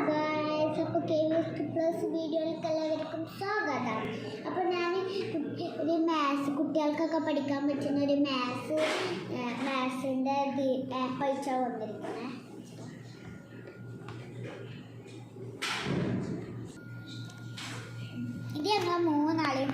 Guys അപ്പോൾ K V S plus വീഡിയോയിലേക്ക് എല്ലാവർക്കും സ്വാഗതം അപ്പോൾ ഞാൻ ഒരു മാത്സ് കുട്ടികൾക്കൊക്കെ പഠിക്കാൻ പറ്റുന്ന ഒരു മാത്സ് മാത്സിന്റെ അയച്ചാൽ വന്നിരിക്കുന്നത് ഇത് ഞങ്ങൾ മൂന്നാളെയും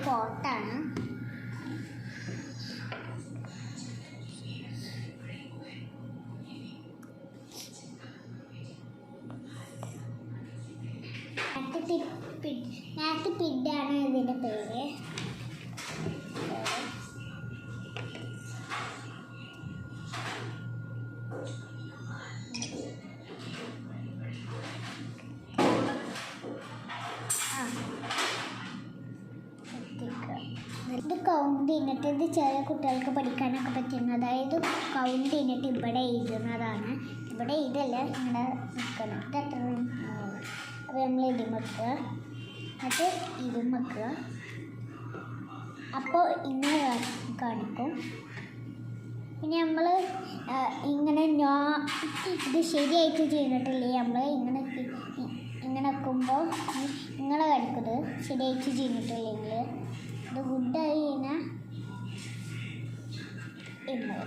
പിഡാണ് ഇതിന്റെ പേര്. ഇത് കൗണ്ട് ചെയ്തിട്ട് ഇത് ചെറിയ കുട്ടികൾക്ക് പഠിക്കാനൊക്കെ പറ്റുന്ന അതായത് കൗണ്ട് ചെയ്തിട്ട് ഇവിടെ എഴുതുന്നതാണ്. ഇവിടെ ഇതല്ല നിങ്ങളുടെ നിൽക്കണം. ഇത് എത്ര അപ്പോൾ നമ്മൾ എന്നിട്ട് ഇതും വെക്കുക അപ്പോൾ ഇങ്ങനെ കാണിക്കും. പിന്നെ നമ്മൾ ഇങ്ങനെ ഞാൻ ഇത് ശരിയായിട്ട് ചെയ്തിട്ടില്ലേ? നമ്മൾ ഇങ്ങനെ ഇങ്ങനെ വെക്കുമ്പോൾ ഇങ്ങനെ കാണിക്കുന്നത് ശരിയായിട്ട് ചെയ്തിട്ടില്ലെങ്കിൽ അത് ഗുഡായി കഴിഞ്ഞാൽ ഇന്ന്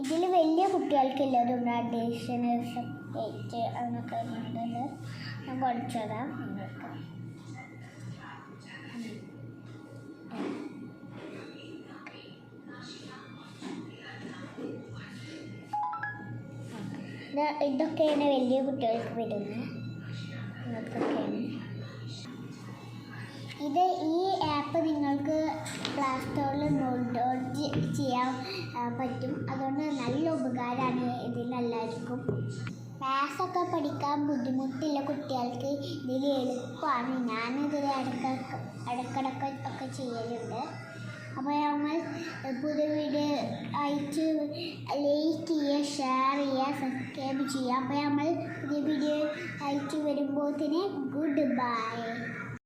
ഇതിൽ വലിയ കുട്ടികൾക്കില്ലതുണ്ട് അഡീഷണൽ സബ്ജക്റ്റ് അങ്ങനൊക്കെ ഉണ്ടല്ലോ ഞാൻ പഠിച്ചതാ നിങ്ങൾക്ക് ഇത് ഇതൊക്കെയാണ് വലിയ കുട്ടികൾക്ക് വരുന്നത്. ഇതൊക്കെയാണ്. ഇത് ഈ ആപ്പ് നിങ്ങൾക്ക് പ്ലേ സ്റ്റോറിൽ ഡൗൺലോഡ് ചെയ്യാൻ പറ്റും. അതുകൊണ്ട് നല്ല ഉപകാരമാണ് ഇതിലെല്ലാവർക്കും മാത്സൊക്കെ പഠിക്കാൻ ബുദ്ധിമുട്ടില്ല കുട്ടികൾക്ക്. ഇതിൽ എളുപ്പമാണ്. ഞാനിതിൽ ഇടയ്ക്ക് ഇടയ്ക്കിടയ്ക്ക് ഒക്കെ ചെയ്യലുണ്ട്. അപ്പോൾ നമ്മൾ പുതിയ വീഡിയോ അയച്ച് ലൈക്ക് ചെയ്യുക ഷെയർ ചെയ്യുക സബ്സ്ക്രൈബ് ചെയ്യുക. അപ്പോൾ നമ്മൾ പുതിയ വീഡിയോ അയച്ച് വരുമ്പോഴത്തേന് ഗുഡ് ബൈ